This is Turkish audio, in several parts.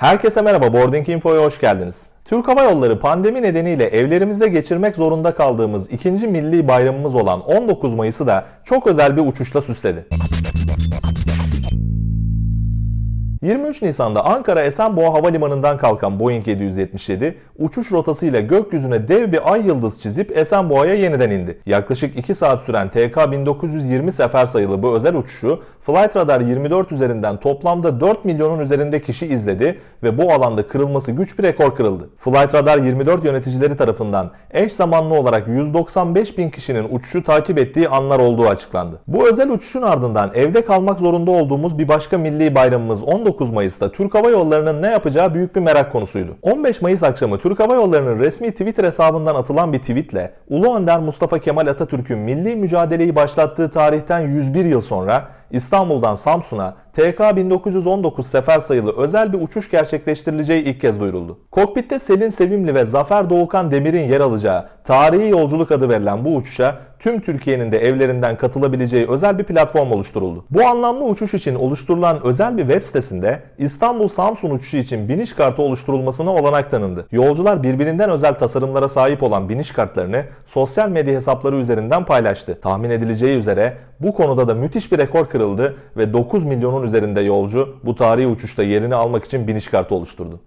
Herkese merhaba, Boarding Info'ya hoş geldiniz. Türk Hava Yolları pandemi nedeniyle evlerimizde geçirmek zorunda kaldığımız ikinci milli bayramımız olan 19 Mayıs'ı da çok özel bir uçuşla süsledi. 23 Nisan'da Ankara Esenboğa Havalimanı'ndan kalkan Boeing 777 uçuş rotasıyla gökyüzüne dev bir ay yıldız çizip Esenboğa'ya yeniden indi. Yaklaşık 2 saat süren TK 1920 sefer sayılı bu özel uçuşu Flight Radar 24 üzerinden toplamda 4 milyonun üzerinde kişi izledi ve bu alanda kırılması güç bir rekor kırıldı. Flight Radar 24 yöneticileri tarafından eş zamanlı olarak 195 bin kişinin uçuşu takip ettiği anlar olduğu açıklandı. Bu özel uçuşun ardından evde kalmak zorunda olduğumuz bir başka milli bayramımız 19 Mayıs'ta Türk Hava Yolları'nın ne yapacağı büyük bir merak konusuydu. 15 Mayıs akşamı Türk Hava Yolları'nın resmi Twitter hesabından atılan bir tweetle Ulu Önder Mustafa Kemal Atatürk'ün milli mücadeleyi başlattığı tarihten 101 yıl sonra İstanbul'dan Samsun'a TK 1919 sefer sayılı özel bir uçuş gerçekleştirileceği ilk kez duyuruldu. Kokpitte Selin Sevimli ve Zafer Doğukan Demir'in yer alacağı tarihi yolculuk adı verilen bu uçuşa tüm Türkiye'nin de evlerinden katılabileceği özel bir platform oluşturuldu. Bu anlamlı uçuş için oluşturulan özel bir web sitesinde İstanbul-Samsun uçuşu için biniş kartı oluşturulmasına olanak tanındı. Yolcular birbirinden özel tasarımlara sahip olan biniş kartlarını sosyal medya hesapları üzerinden paylaştı. Tahmin edileceği üzere bu konuda da müthiş bir rekor kırıldı ve 9 milyonun üzerinde yolcu bu tarihi uçuşta yerini almak için biniş kartı oluşturdu.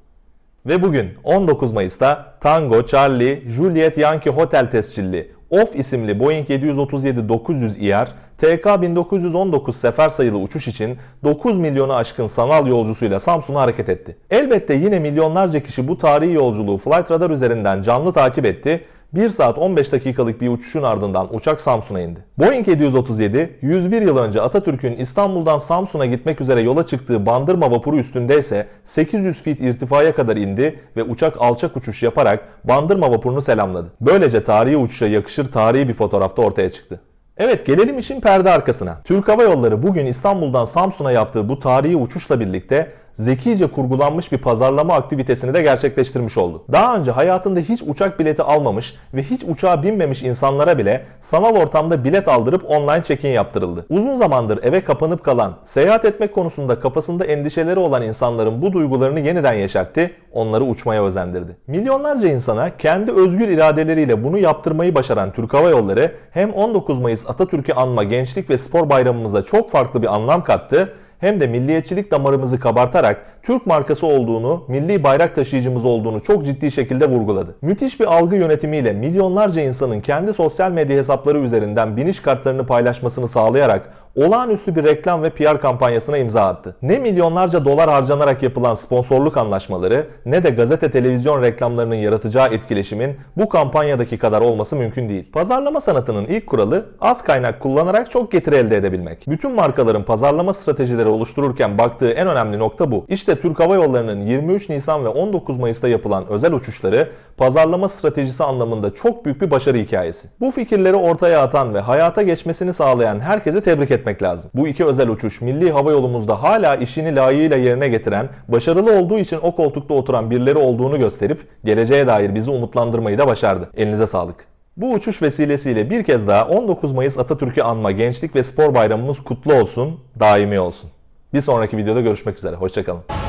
Ve bugün 19 Mayıs'ta Tango, Charlie, Juliet Yankee Hotel tescilli OFF isimli Boeing 737-900ER TK 1919 sefer sayılı uçuş için 9 milyonu aşkın sanal yolcusuyla Samsun'a hareket etti. Elbette yine milyonlarca kişi bu tarihi yolculuğu Flight Radar üzerinden canlı takip etti 1 saat 15 dakikalık bir uçuşun ardından uçak Samsun'a indi. Boeing 737, 101 yıl önce Atatürk'ün İstanbul'dan Samsun'a gitmek üzere yola çıktığı Bandırma vapuru üstündeyse 800 feet irtifaya kadar indi ve uçak alçak uçuş yaparak Bandırma vapurunu selamladı. Böylece tarihi uçuşa yakışır tarihi bir fotoğrafta ortaya çıktı. Evet gelelim işin perde arkasına. Türk Hava Yolları bugün İstanbul'dan Samsun'a yaptığı bu tarihi uçuşla birlikte zekice kurgulanmış bir pazarlama aktivitesini de gerçekleştirmiş oldu. Daha önce hayatında hiç uçak bileti almamış ve hiç uçağa binmemiş insanlara bile sanal ortamda bilet aldırıp online check-in yaptırıldı. Uzun zamandır eve kapanıp kalan, seyahat etmek konusunda kafasında endişeleri olan insanların bu duygularını yeniden yeşertti, onları uçmaya özendirdi. Milyonlarca insana kendi özgür iradeleriyle bunu yaptırmayı başaran Türk Hava Yolları hem 19 Mayıs Atatürk'ü anma Gençlik ve Spor Bayramımıza çok farklı bir anlam kattı hem de milliyetçilik damarımızı kabartarak Türk markası olduğunu, milli bayrak taşıyıcımız olduğunu çok ciddi şekilde vurguladı. Müthiş bir algı yönetimiyle milyonlarca insanın kendi sosyal medya hesapları üzerinden biniş kartlarını paylaşmasını sağlayarak olağanüstü bir reklam ve PR kampanyasına imza attı. Ne milyonlarca dolar harcanarak yapılan sponsorluk anlaşmaları ne de gazete televizyon reklamlarının yaratacağı etkileşimin bu kampanyadaki kadar olması mümkün değil. Pazarlama sanatının ilk kuralı az kaynak kullanarak çok getiri elde edebilmek. Bütün markaların pazarlama stratejileri oluştururken baktığı en önemli nokta bu. İşte Türk Hava Yolları'nın 23 Nisan ve 19 Mayıs'ta yapılan özel uçuşları pazarlama stratejisi anlamında çok büyük bir başarı hikayesi. Bu fikirleri ortaya atan ve hayata geçmesini sağlayan herkese tebrik etmek lazım. Bu iki özel uçuş milli hava yolumuzda hala işini layığıyla yerine getiren, başarılı olduğu için o koltukta oturan birileri olduğunu gösterip geleceğe dair bizi umutlandırmayı da başardı. Elinize sağlık. Bu uçuş vesilesiyle bir kez daha 19 Mayıs Atatürk'ü anma Gençlik ve Spor Bayramımız kutlu olsun, daimi olsun. Bir sonraki videoda görüşmek üzere. Hoşçakalın.